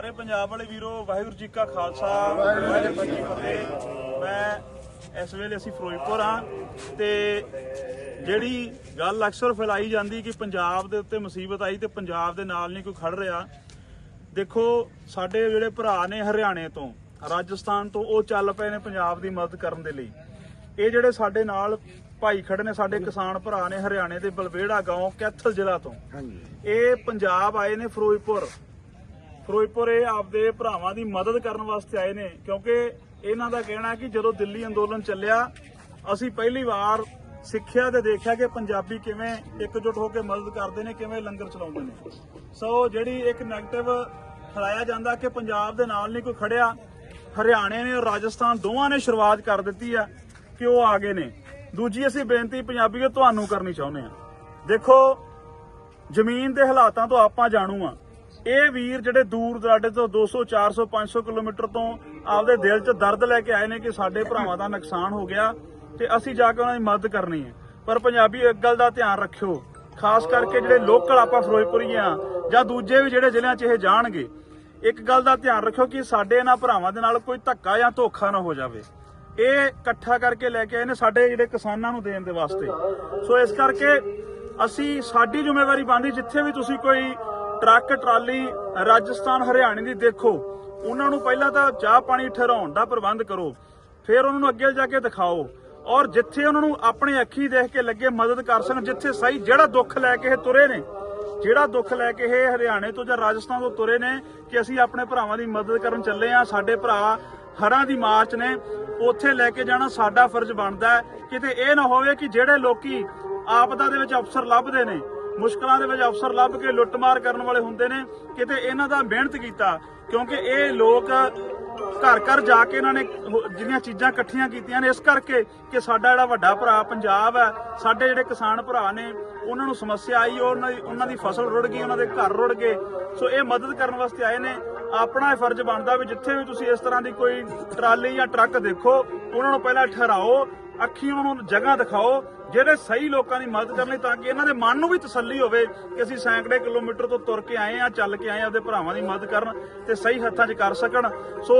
ਸਾਰੇ ਪੰਜਾਬ ਵਾਲੇ ਵੀਰੋ ਵਾਹਿਗੁਰੂ ਜੀ ਕਾ ਖਾਲਸਾ ਵਾਹਿਗੁਰੂ ਜੀ ਫਤਿਹ। ਮੈਂ ਇਸ ਵੇਲੇ ਅਸੀਂ ਫਿਰੋਜ਼ਪੁਰ ਆ ਤੇ ਜਿਹੜੀ ਗੱਲ ਅਕਸਰ ਫੈਲਾਈ ਜਾਂਦੀ ਕਿ ਪੰਜਾਬ ਦੇ ਉੱਤੇ ਮੁਸੀਬਤ ਆਈ ਤੇ ਪੰਜਾਬ ਦੇ ਨਾਲ ਨਹੀਂ ਕੋਈ ਖੜ ਰਿਹਾ। ਦੇਖੋ ਸਾਡੇ ਜਿਹੜੇ ਭਰਾ ਨੇ ਹਰਿਆਣੇ ਤੋਂ ਰਾਜਸਥਾਨ ਤੋਂ ਉਹ ਚੱਲ ਪਏ ਨੇ ਪੰਜਾਬ ਦੀ ਮਦਦ ਕਰਨ ਦੇ ਲਈ। ਇਹ ਜਿਹੜੇ ਸਾਡੇ ਨਾਲ ਭਾਈ ਖੜੇ ਨੇ ਸਾਡੇ ਕਿਸਾਨ ਭਰਾ ਨੇ ਹਰਿਆਣੇ ਦੇ ਬਲਵੇੜਾ ਗਾਉਂ ਕੈਥਲ ਜ਼ਿਲ੍ਹਾ ਤੋਂ। ਇਹ ਪੰਜਾਬ ਆਏ ਨੇ ਫਿਰੋਜ਼ਪੁਰ। ਫਿਰੋਜ਼ਪੁਰ ਇਹ ਆਪਦੇ ਭਰਾਵਾਂ ਦੀ ਮਦਦ ਕਰਨ ਵਾਸਤੇ ਆਏ ਨੇ, ਕਿਉਂਕਿ ਇਹਨਾਂ ਦਾ ਕਹਿਣਾ ਕਿ ਜਦੋਂ ਦਿੱਲੀ ਅੰਦੋਲਨ ਚੱਲਿਆ, ਅਸੀਂ ਪਹਿਲੀ ਵਾਰ ਸਿੱਖਿਆ ਤੇ ਦੇਖਿਆ ਕਿ ਪੰਜਾਬੀ ਕਿਵੇਂ ਇਕਜੁੱਟ ਹੋ ਕੇ ਮਦਦ ਕਰਦੇ ਨੇ, ਕਿਵੇਂ ਲੰਗਰ ਚਲਾਉਂਦੇ ਨੇ। ਸੋ ਜਿਹੜੀ ਇੱਕ ਨੈਗੇਟਿਵ ਫੈਲਾਇਆ ਜਾਂਦਾ ਕਿ ਪੰਜਾਬ ਦੇ ਨਾਲ ਨਹੀਂ ਕੋਈ ਖੜਿਆ, ਹਰਿਆਣੇ ਨੇ ਔਰ ਰਾਜਸਥਾਨ ਦੋਵਾਂ ਨੇ ਸ਼ੁਰੂਆਤ ਕਰ ਦਿੱਤੀ ਆ ਕਿ ਉਹ ਆ ਗਏ ਨੇ। ਦੂਜੀ ਅਸੀਂ ਬੇਨਤੀ ਪੰਜਾਬੀਓ ਤੁਹਾਨੂੰ ਕਰਨੀ ਚਾਹੁੰਦੇ ਆ ਦੇਖੋ, ਜ਼ਮੀਨ ਦੇ ਹਾਲਾਤਾਂ ਤੋਂ ਆਪਾਂ ਜਾਣੂ ਆ ਇਹ ਵੀਰ ਜਿਹੜੇ ਦੂਰ ਦਰਾਡੇ ਤੋਂ 200 400 500 ਕਿਲੋਮੀਟਰ ਤੋਂ ਆਪਦੇ ਦਿਲ 'ਚ ਦਰਦ ਲੈ ਕੇ ਆਏ ਨੇ ਕਿ ਸਾਡੇ ਭਰਾਵਾਂ ਦਾ ਨੁਕਸਾਨ ਹੋ ਗਿਆ ਤੇ ਅਸੀਂ ਜਾ ਕੇ ਉਹਨਾਂ ਦੀ ਮਦਦ ਕਰਨੀ ਹੈ। ਪਰ ਪੰਜਾਬੀ, ਇੱਕ ਗੱਲ ਦਾ ਧਿਆਨ ਰੱਖਿਓ। ਖਾਸ ਕਰਕੇ ਜਿਹੜੇ ਲੋਕਲ ਆਪਾਂ ਫਿਰੋਜ਼ਪੁਰੀ ਆ ਜਾਂ ਦੂਜੇ ਵੀ ਜਿਹੜੇ ਜ਼ਿਲ੍ਹਿਆਂ 'ਚ ਇਹ ਜਾਣਗੇ, ਇੱਕ ਗੱਲ ਦਾ ਧਿਆਨ ਰੱਖਿਓ ਕਿ ਸਾਡੇ ਇਹਨਾਂ ਭਰਾਵਾਂ ਦੇ ਨਾਲ ਕੋਈ ਧੱਕਾ ਜਾਂ ਧੋਖਾ ਨਾ ਹੋ ਜਾਵੇ। ਇਹ ਇਕੱਠਾ ਕਰਕੇ ਲੈ ਕੇ ਆਏ ਨੇ ਸਾਡੇ ਜਿਹੜੇ ਕਿਸਾਨਾਂ ਨੂੰ ਦੇਣ ਦੇ ਵਾਸਤੇ। ਸੋ ਇਸ ਕਰਕੇ ਅਸੀਂ ਸਾਡੀ ਜ਼ਿੰਮੇਵਾਰੀ ਬਣਦੀ ਜਿੱਥੇ ਵੀ ਤੁਸੀਂ ਕੋਈ ਟਰੱਕ, ਟਰਾਲੀ, ਰਾਜਸਥਾਨ, ਹਰਿਆਣੇ ਦੀ ਦੇਖੋ। ਉਹਨਾਂ ਨੂੰ ਪਹਿਲਾਂ ਤਾਂ ਚਾਹ ਪਾਣੀ ਠਹਿਰਾਉਣ ਦਾ ਪ੍ਰਬੰਧ ਕਰੋ। ਫਿਰ ਉਹਨਾਂ ਨੂੰ ਅੱਗੇ ਜਾ ਕੇ ਦਿਖਾਓ। ਔਰ ਜਿੱਥੇ ਉਹਨਾਂ ਨੂੰ ਆਪਣੀ ਅੱਖੀ ਦੇਖ ਕੇ ਲੱਗੇ ਮਦਦ ਕਰ ਸਕਣ, ਜਿੱਥੇ ਸਹੀ ਜਿਹੜਾ ਦੁੱਖ ਲੈ ਕੇ ਇਹ ਤੁਰੇ ਨੇ, ਜਿਹੜਾ ਦੁੱਖ ਲੈ ਕੇ ਇਹ ਹਰਿਆਣੇ ਤੋਂ ਜਾਂ ਰਾਜਸਥਾਨ ਤੋਂ ਤੁਰੇ ਨੇ ਕਿ ਅਸੀਂ ਆਪਣੇ ਭਰਾਵਾਂ ਦੀ ਮਦਦ ਕਰਨ ਚੱਲੇ ਆ ਸਾਡੇ ਭਰਾ ਹਰਾਂ ਦੀ ਮਾਰਚ ਨੇ, ਉੱਥੇ ਲੈ ਕੇ ਜਾਣਾ ਸਾਡਾ ਫਰਜ਼ ਬਣਦਾ ਹੈ। ਕਿਤੇ ਇਹ ਨਾ ਹੋਵੇ ਕਿ ਜਿਹੜੇ ਲੋਕੀ ਆਪਦਾ ਦੇ ਵਿੱਚ ਅਫਸਰ ਲੱਭਦੇ ਨੇ ਮੁਸ਼ਕਲਾਂ ਦੇ ਵਿੱਚ ਅਫਸਰ ਲੱਭ ਕੇ ਲੁੱਟਮਾਰ ਕਰਨ ਵਾਲੇ ਹੁੰਦੇ ਨੇ, ਕਿਤੇ ਇਹਨਾਂ ਦਾ ਮਿਹਨਤ ਕੀਤਾ, ਕਿਉਂਕਿ ਇਹ ਲੋਕ ਘਰ ਘਰ ਜਾ ਕੇ ਇਹਨਾਂ ਨੇ ਜਿਹੜੀਆਂ ਚੀਜ਼ਾਂ ਇਕੱਠੀਆਂ ਕੀਤੀਆਂ ਨੇ, ਇਸ ਕਰਕੇ ਕਿ ਸਾਡਾ ਜਿਹੜਾ ਵੱਡਾ ਭਰਾ ਪੰਜਾਬ ਹੈ, ਸਾਡੇ ਜਿਹੜੇ ਕਿਸਾਨ ਭਰਾ ਨੇ, ਉਹਨਾਂ ਨੂੰ ਸਮੱਸਿਆ ਆਈ ਉਹਨਾਂ ਦੀ ਉਹਨਾਂ ਦੀ ਫਸਲ ਰੁੜ ਗਈ, ਉਹਨਾਂ ਦੇ ਘਰ ਰੁੜ ਗਏ। ਸੋ ਇਹ ਮਦਦ ਕਰਨ ਵਾਸਤੇ ਆਏ ਨੇ। ਆਪਣਾ ਇਹ ਫਰਜ਼ ਬਣਦਾ ਵੀ ਜਿੱਥੇ ਵੀ ਤੁਸੀਂ ਇਸ ਤਰ੍ਹਾਂ ਦੀ ਕੋਈ ਟਰਾਲੀ ਜਾਂ ਟਰੱਕ ਦੇਖੋ, ਉਹਨਾਂ ਨੂੰ ਪਹਿਲਾਂ ਠਹਿਰਾਓ ਅੱਖੀ ਉਹਨਾਂ ਨੂੰ ਜਗ੍ਹਾ ਦਿਖਾਓ, ਜਿਹੜੇ ਸਹੀ ਲੋਕਾਂ ਦੀ ਮਦਦ ਕਰਨ ਲਈ ਤਾਂ ਕਿ ਇਹਨਾਂ ਦੇ ਮਨ ਨੂੰ ਵੀ ਤਸੱਲੀ ਹੋਵੇ ਕਿ ਅਸੀਂ ਸੈਂਕੜੇ ਕਿਲੋਮੀਟਰ ਤੋਂ ਤੁਰ ਕੇ ਆਏ ਆ ਚੱਲ ਕੇ ਆਏ ਆ ਆਪਦੇ ਭਰਾਵਾਂ ਦੀ ਮਦਦ ਕਰਨ ਤੇ ਸਹੀ ਹੱਥਾਂ 'ਚ ਕਰ ਸਕਣ। ਸੋ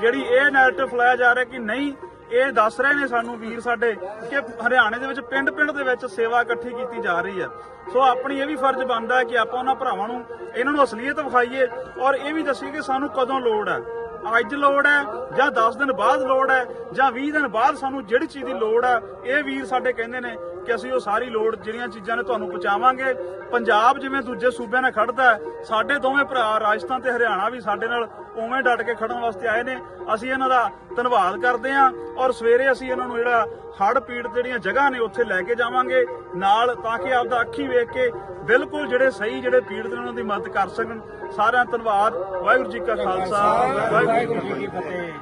ਜਿਹੜੀ ਇਹ ਨੈਰੇਟਿਵ ਫਲਾਇਆ ਜਾ ਰਿਹਾ ਕਿ ਨਹੀਂ, ਇਹ ਦੱਸ ਰਹੇ ਨੇ ਸਾਨੂੰ ਵੀਰ ਸਾਡੇ ਕਿ ਹਰਿਆਣੇ ਦੇ ਵਿੱਚ ਪਿੰਡ-ਪਿੰਡ ਦੇ ਵਿੱਚ ਸੇਵਾ ਇਕੱਠੀ ਕੀਤੀ ਜਾ ਰਹੀ ਹੈ। ਸੋ ਆਪਣੀ ਇਹ ਵੀ ਫਰਜ਼ ਬਣਦਾ ਹੈ ਕਿ ਆਪਾਂ ਉਹਨਾਂ ਭਰਾਵਾਂ ਨੂੰ, ਇਹਨਾਂ ਨੂੰ ਅਸਲੀਅਤ ਵਿਖਾਈਏ ਔਰ ਇਹ ਵੀ ਦੱਸੀਏ ਕਿ ਸਾਨੂੰ ਕਦੋਂ ਲੋੜ ਹੈ। ਅੱਜ ਲੋੜ ਹੈ, ਜਾਂ 10 ਦਿਨ ਬਾਅਦ ਲੋੜ ਹੈ, ਜਾਂ 20 ਦਿਨ ਬਾਅਦ ਸਾਨੂੰ ਜਿਹੜੀ ਚੀਜ਼ ਦੀ ਲੋੜ ਹੈ, ਇਹ ਵੀਰ ਸਾਡੇ ਕਹਿੰਦੇ ਨੇ ਕਿ ਅਸੀਂ ਉਹ ਸਾਰੀ ਲੋੜ ਜਿਹੜੀਆਂ ਚੀਜ਼ਾਂ ਨੇ ਤੁਹਾਨੂੰ ਪਹੁੰਚਾਵਾਂਗੇ। ਪੰਜਾਬ ਜਿਵੇਂ ਦੂਜੇ ਸੂਬਿਆਂ ਨਾਲ ਖੜਦਾ ਸਾਡੇ ਦੋਵੇਂ ਭਰਾ ਰਾਜਸਥਾਨ ਤੇ ਹਰਿਆਣਾ ਵੀ ਸਾਡੇ ਨਾਲ ਉਵੇਂ ਡਟ ਕੇ ਖੜਨ ਵਾਸਤੇ ਆਏ ਨੇ। ਅਸੀਂ ਇਹਨਾਂ ਦਾ ਧੰਨਵਾਦ ਕਰਦੇ ਹਾਂ ਔਰ ਸਵੇਰੇ ਅਸੀਂ ਇਹਨਾਂ ਨੂੰ ਜਿਹੜਾ ਹੜ੍ਹ ਪੀੜਤ ਜਿਹੜੀਆਂ ਜਗ੍ਹਾ ਨੇ, ਉੱਥੇ ਲੈ ਕੇ ਜਾਵਾਂਗੇ ਨਾਲ ਤਾਂ ਕਿ ਆਪਦਾ ਅੱਖੀ ਵੇਖ ਕੇ ਬਿਲਕੁਲ ਜਿਹੜੇ ਸਹੀ, ਜਿਹੜੇ ਪੀੜਤ ਨੇ ਉਹਨਾਂ ਦੀ ਮਦਦ ਕਰ ਸਕਣ। ਸਾਰਿਆਂ ਦਾ ਧੰਨਵਾਦ, ਵਾਹਿਗੁਰੂ ਜੀ ਕਾ ਖਾਲਸਾ, ਵਾਹਿਗੁਰੂ ਜੀ ਕੀ ਫਤਿਹ।